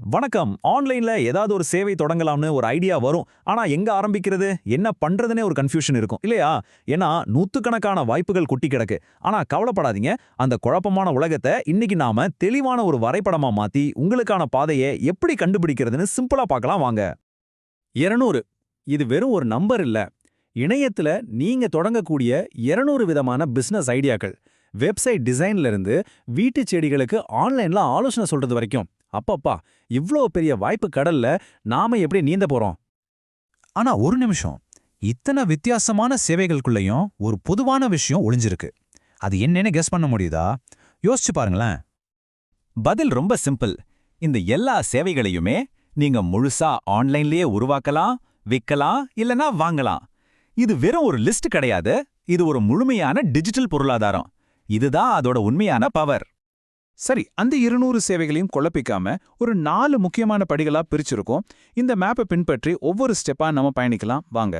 வணக்கம். ஆன்லைன்ல ஏதாவது ஒரு சேவை தொடங்கலாம்னு ஒரு ஐடியா வரும். ஆனா எங்க ஆரம்பிக்கிறது? என்ன பண்றதுனே ஒரு கன்ஃபியூஷன் இருக்கும். இல்லையா? ஏன்னா நூத்துக்கணக்கான வாய்ப்புகள் குட்டி கிடக்கு. ஆனா கவலைப்படாதீங்க. அந்த குழப்பமான உலகத்தை இன்னைக்கு நாம தெளிவான ஒரு வரைபடமா மாத்தி உங்களுக்கான பாதையை எப்படி கண்டுபிடிக்கிறதுன்னு சிம்பிளா பார்க்கலாம் வாங்க. இருநூறு. இது வெறும் ஒரு நம்பர் இல்ல. இணையத்துல நீங்க தொடங்கக்கூடிய இருநூறு விதமான பிசினஸ் ஐடியாக்கள். வெப்சைட் டிசைன்ல இருந்து வீட்டு செடிகளுக்கு ஆன்லைன்ல ஆலோசனை சொல்றது வரைக்கும். அப்பப்பா இவ்ளோ பெரிய வாய்ப்பு கடல்ல நாம எப்படி நீந்த போறோம்? ஆனா ஒரு நிமிஷம். இத்தனை வித்தியாசமான சேவைகளுக்குள்ளேயும் ஒரு பொதுவான விஷயம் ஒளிஞ்சிருக்கு. அது என்னன்னு கெஸ் பண்ண முடியுதா? யோசிச்சு பாருங்களேன். பதில் ரொம்ப சிம்பிள் இந்த எல்லா சேவைகளையுமே நீங்க முழுசா ஆன்லைன்லயே உருவாக்கலாம் விற்கலாம் இல்லனா வாங்கலாம். இது வெறும் ஒரு லிஸ்ட் கிடையாது. இது ஒரு முழுமையான டிஜிட்டல் பொருளாதாரம். இதுதான் அதோட உண்மையான பவர் சரி அந்த இருநூறு சேவைகளையும் குழப்பிக்காம ஒரு நாலு முக்கியமான படிகளா பிரிச்சிருக்கோம். இந்த மேப்பை பின்பற்றி ஒவ்வொரு ஸ்டெப்பா நம்ம பயணிக்கலாம். வாங்க.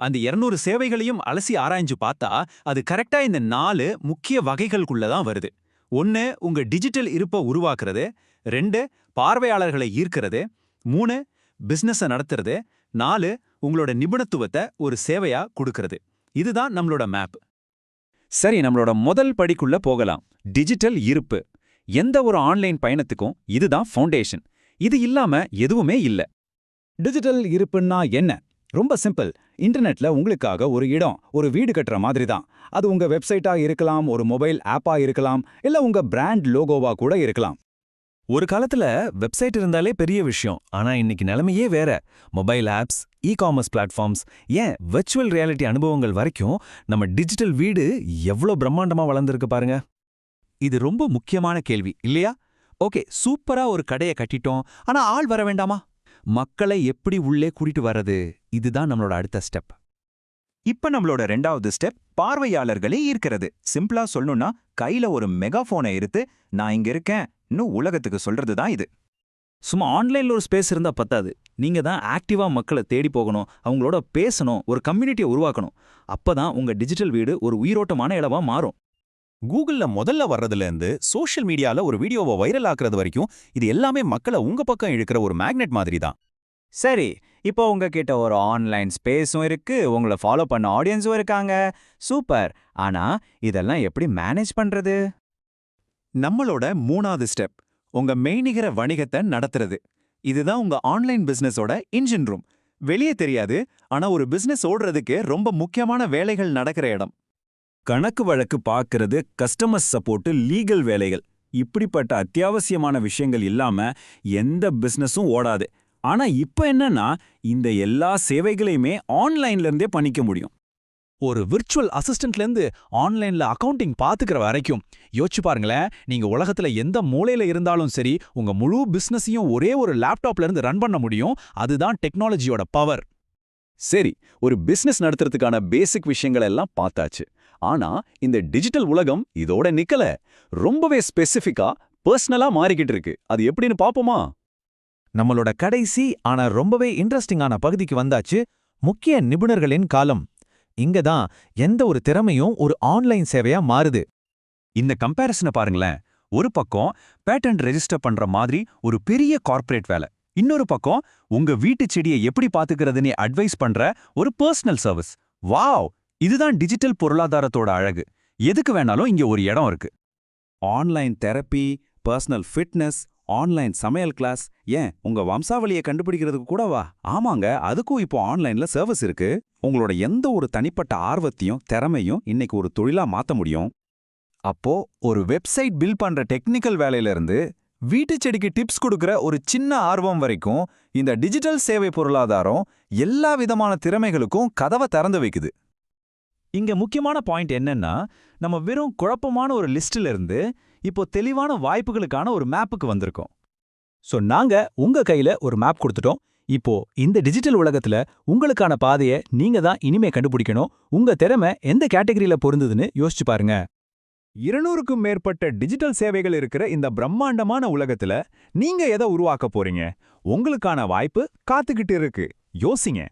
அந்த இருநூறு சேவைகளையும் அலசி ஆராய்ஞ்சு பார்த்தா அது கரெக்டா இந்த நாலு முக்கிய வகைகளுக்குள்ள தான் வருது. ஒன்னு உங்க டிஜிட்டல் இருப்பை உருவாக்குறது. ரெண்டு பார்வையாளர்களை ஈர்க்கிறது. மூணு பிசினஸ நடத்துறது. நாலு உங்களோட நிபுணத்துவத்தை ஒரு சேவையா கொடுக்கறது. இதுதான் நம்மளோட மேப் சரி நம்மளோட முதல் படிக்குள்ள போகலாம். டிஜிட்டல் இருப்பு. எந்த ஒரு ஆன்லைன் பயணத்துக்கும் இதுதான் ஃபவுண்டேஷன். இது இல்லாம எதுவுமே இல்ல. டிஜிட்டல் இருப்புன்னா என்ன? ரொம்ப சிம்பிள். இன்டர்நெட்ல உங்களுக்காக ஒரு இடம் ஒரு வீடு கட்டுற மாதிரி தான் அது உங்க வெப்சைட்டா இருக்கலாம் ஒரு மொபைல் ஆப்பா இருக்கலாம் இல்ல உங்க பிராண்ட் லோகோவா கூட இருக்கலாம். ஒரு காலத்துல வெப்சைட் இருந்தாலே பெரிய விஷயம். ஆனா இன்னைக்கு நிலைமையே வேற. Mobile apps e commerce platforms ஏன் வெர்ச்சுவல் ரியாலிட்டி அனுபவங்கள் வரைக்கும் நம்ம டிஜிட்டல் வீடு எவ்வளோ பிரம்மாண்டமா வளர்ந்துருக்கு பாருங்க. இது ரொம்ப முக்கியமான கேள்வி இல்லையா? ஓகே சூப்பரா ஒரு கடையை கட்டிட்டோம். ஆனா ஆள் வர வேண்டாமா? மக்களை எப்படி உள்ளே கூட்டிட்டு வர்றது? இதுதான் நம்மளோட அடுத்த ஸ்டெப். இப்ப நம்மளோட ரெண்டாவது ஸ்டெப் பார்வையாளர்களை ஈர்க்கிறது. சிம்பிளா சொல்லணும்னா கையில ஒரு மெகாஃபோனை எடுத்து நான் இங்க இருக்கேன் இன்னும் உலகத்துக்கு சொல்றது தான் இது. சும்மா ஆன்லைன்ல ஒரு ஸ்பேஸ் இருந்தா பத்தாது. நீங்க தான் ஆக்டிவா மக்களை தேடி போகணும் அவங்களோட பேசணும் ஒரு கம்யூனிட்டியை உருவாக்கணும். அப்பதான் உங்க டிஜிட்டல் வீடு ஒரு உயிரோட்டமான இடமா மாறும். கூகுள்ல முதல்ல வர்றதுல இருந்து சோஷியல் மீடியால ஒரு வீடியோவை வைரல் ஆக்குறது வரைக்கும் இது எல்லாமே மக்களை உங்க பக்கம் இழுக்கிற ஒரு மேக்னெட் மாதிரி தான் சரி இப்போ உங்ககிட்ட ஒரு ஆன்லைன் ஸ்பேஸும் இருக்கு உங்களை ஃபாலோ பண்ண ஆடியன்ஸும் இருக்காங்க. சூப்பர். ஆனா இதெல்லாம் எப்படி மேனேஜ் பண்றது? நம்மளோட மூணாவது ஸ்டெப் உங்க மெய்நிகர வணிகத்தை நடத்துறது. இதுதான் உங்க ஆன்லைன் பிசினஸோட இன்ஜின் ரூம். வெளியே தெரியாது ஆனா ஒரு பிசினஸ் ஓடுறதுக்கு ரொம்ப முக்கியமான வேலைகள் நடக்கிற இடம். கணக்கு வழக்கு பார்க்கறது கஸ்டமர் சப்போர்ட் லீகல் வேலைகள். இப்படிப்பட்ட அத்தியாவசியமான விஷயங்கள் இல்லாம எந்த பிசினஸும் ஓடாது. ஆனா இப்ப என்னன்னா இந்த எல்லா சேவைகளையுமே ஆன்லைன்ல இருந்தே பண்ணிக்க முடியும். ஒரு விர்ச்சுவல் அசிஸ்டன்ட்ல இருந்து ஆன்லைன்ல அக்கவுண்டிங் பாத்துக்கிற வரைக்கும் யோசிச்சு பாருங்களேன் நீங்க உலகத்துல எந்த மூலையில இருந்தாலும் சரி உங்க முழு பிசினஸையும் ஒரே ஒரு லேப்டாப்ல இருந்து ரன் பண்ண முடியும். அதுதான் டெக்னாலஜியோட பவர் சரி ஒரு பிசினஸ் நடத்துறதுக்கான பேசிக் விஷயங்கள் எல்லாம் பார்த்தாச்சு. ஆனா இந்த டிஜிட்டல் உலகம் இதோட நிக்கல. ரொம்பவே ஸ்பெசிஃபிக்கா பர்சனலா மாறிக்கிட்டு இருக்கு. அது எப்படின்னு பாப்போமா? நம்மளோட கடைசி ஆனா ரொம்பவே இன்ட்ரெஸ்டிங்கான பகுதிக்கு வந்தாச்சு முக்கிய நிபுணர்களின் காலம். இங்க தான் எந்த ஒரு திறமையும் ஒரு ஆன்லைன் சேவையா மாறுது. இந்த கம்பேரிசனை பாருங்களேன். ஒரு பக்கம் பேட்டன்ட் ரெஜிஸ்டர் பண்ற மாதிரி ஒரு பெரிய கார்ப்பரேட் வேலை. இன்னொரு பக்கம் உங்க வீட்டு செடியை எப்படி பாத்துக்கிறதுன்னு அட்வைஸ் பண்ற ஒரு பர்சனல் சர்வீஸ். வாவ்! இதுதான் டிஜிட்டல் பொருளாதாரத்தோட அழகு. எதுக்கு வேணாலும் இங்க ஒரு இடம் இருக்கு. Online therapy personal fitness online சமையல் கிளாஸ் ஏன் உங்க வம்சாவளியை கண்டுபிடிக்கிறதுக்கு கூடவா ஆமாங்க அதுக்கும் இப்போ ஆன்லைன்ல சர்வீஸ் இருக்கு. உங்களோட எந்த ஒரு தனிப்பட்ட ஆர்வத்தையும் திறமையும் இன்னைக்கு ஒரு தொழிலா மாத்த முடியும்? அப்போ ஒரு வெப்சைட் பில் பண்ற டெக்னிக்கல் வேலையில இருந்து வீட்டு செடிக்கு டிப்ஸ் கொடுக்கற ஒரு சின்ன ஆர்வம் வரைக்கும் இந்த டிஜிட்டல் சேவை பொருளாதாரம் எல்லா விதமான திறமைகளுக்கும் கதவை திறந்து வைக்குது. இங்க முக்கியமான பாயிண்ட் என்னன்னா நம்ம வெறும் குழப்பமான ஒரு லிஸ்ட்ல இருந்து இப்போ தெளிவான வாய்ப்புகளுக்கான ஒரு மேப்புக்கு வந்திருக்கோம். சோ நாங்க உங்க கையில ஒரு மேப் கொடுத்துட்டோம். இப்போ இந்த டிஜிட்டல் உலகத்துல உங்களுக்கான பாதையை நீங்க தான் இனிமே கண்டுபிடிக்கணும். உங்க திறமை எந்த கேட்டகரியில பொருந்ததுன்னு யோசிச்சு பாருங்க. இருநூறுக்கும் மேற்பட்ட டிஜிட்டல் சேவைகள் இருக்கிற இந்த பிரம்மாண்டமான உலகத்துல நீங்க எதை உருவாக்க போறீங்க? உங்களுக்கான வாய்ப்பு காத்துக்கிட்டு இருக்கு. யோசிங்க.